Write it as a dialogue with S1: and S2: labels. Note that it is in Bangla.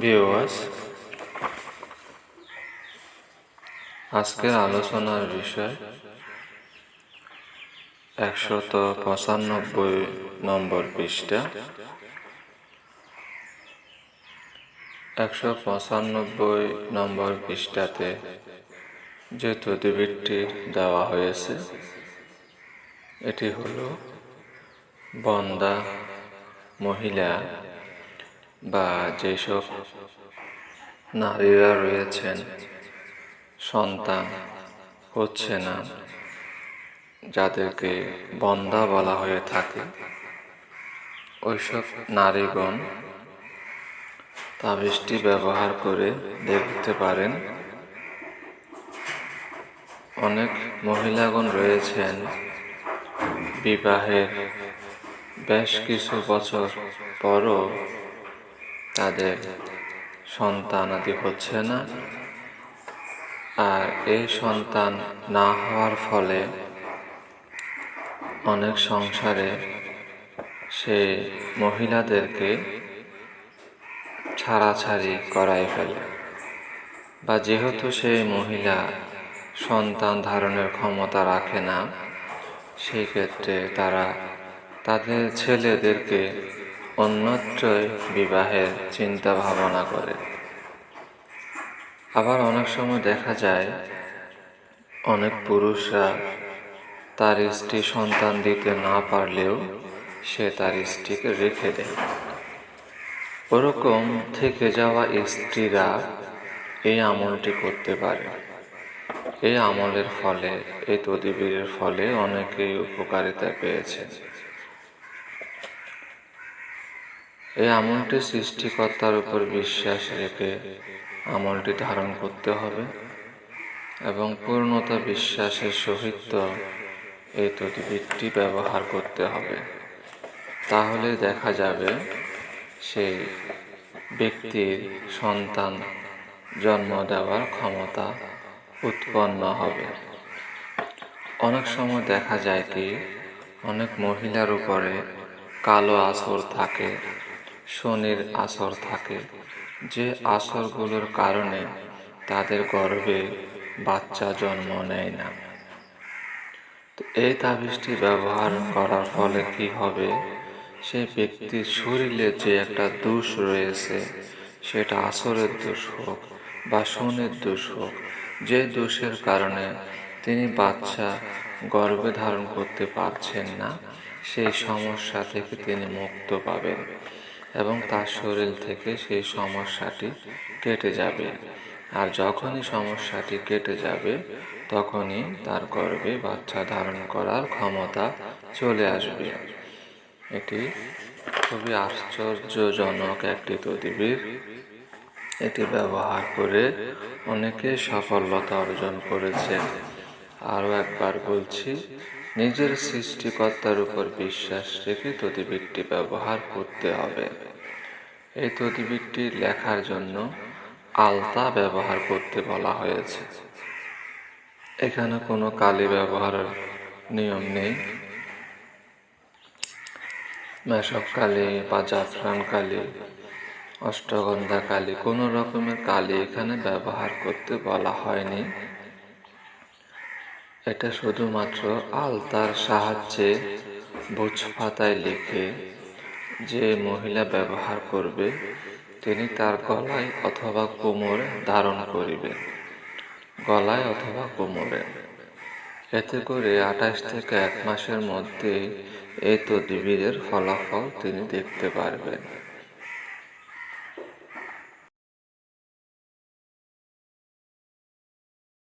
S1: ভিউয়ার্স আজকের আলোচনার বিষয় একশত পঁচানব্বই নম্বর পৃষ্ঠা। একশো পঁচানব্বই নম্বর পৃষ্ঠাতে যে তদবিরটি দেওয়া হয়েছে, এটি হলো বন্দা মহিলা বা যেসব নারীরা রয়েছেন, সন্তান হচ্ছে না, যাদেরকে বন্দা বলা হয়ে থাকে, ওইসব নারীগণ তাবিজটি ব্যবহার করে দেখতে পারেন। অনেক মহিলাগণ রয়েছেন বিবাহের বেশ কিছু বছর পরও তাদের সন্তান আদি হচ্ছে না। আর এই সন্তান না হওয়ার ফলে অনেক সংসারে সে মহিলাদেরকে ছাড়াছাড়ি করাই ফেলে। বা যেহেতু সেই মহিলা সন্তান ধারণের ক্ষমতা রাখে না, সেই ক্ষেত্রে তারা তাদের ছেলেদেরকে অন্যত্রই বিবাহের চিন্তা ভাবনা করে। আবার অনেক সময় দেখা যায়, অনেক পুরুষরা তার স্ত্রী সন্তান দিতে না পারলেও সে তার স্ত্রীকে রেখে দেয়। ওরকম থেকে যাওয়া স্ত্রীরা এই আমলটি করতে পারে। এই আমলের ফলে, এই তদিবিরের ফলে অনেকেই উপকারিতা পেয়েছে। এই আমলটি সৃষ্টিকর্তার উপর বিশ্বাস রেখে আমলটি ধারণ করতে হবে এবং পূর্ণতা বিশ্বাসের সহিত এই তদবিরটি ব্যবহার করতে হবে। তাহলে দেখা যাবে সেই ব্যক্তির সন্তান জন্ম দেওয়ার ক্ষমতা উৎপন্ন হবে। অনেক সময় দেখা যায় কি, অনেক মহিলার উপরে কালো আসর থাকে। শনির আসর থাকে। যে আসরগুলোর কারণে তাদের গর্ভে বাচ্চা জন্ম নেয় না। এই তাবিজটি ব্যবহার করার ফলে কি হবে? সে ব্যক্তির শরীরে যে একটা দোষ রয়েছে, সেটা আসরের দোষ হোক বা শনের দোষ হোক, যে দোষের কারণে তিনি বাচ্চা গর্ভে ধারণ করতে পারছেন না, সেই সমস্যা থেকে তিনি মুক্ত পাবেন। এবং তার শরীর থেকে সেই সমস্যাটি কেটে যাবে। আর যখনই সমস্যাটি কেটে যাবে, তখনই তার গর্ভে বাচ্চা ধারণ করার ক্ষমতা চলে আসবে। এটি খুবই আশ্চর্যজনক একটি তদবির এটি ব্যবহার করে অনেকে সফলতা অর্জন করেছে। আরও একবার বলছি নিজের সৃষ্টিকর্তার উপর বিশ্বাস রেখে তদিবিরটি ব্যবহার করতে হবে। এই তদিবিরটি লেখার জন্য আলতা ব্যবহার করতে বলা হয়েছে। এখানে কোনো কালি ব্যবহারের নিয়ম নেই। মেশক কালি বা জাফরান কালি, অষ্টগন্ধা কালি, কোনো রকমের কালি এখানে ব্যবহার করতে বলা হয়নি। এটা শুধুমাত্র আলতার সাহায্যে বুঝ পাতায় লিখে যে মহিলা ব্যবহার করবে, তিনি তার গলায় অথবা কোমরে ধারণ করিবেন গলায় অথবা কোমরে। এতে করে আঠাশ থেকে এক মাসের মধ্যে এই তদবিরের ফলাফল তিনি দেখতে পারবেন।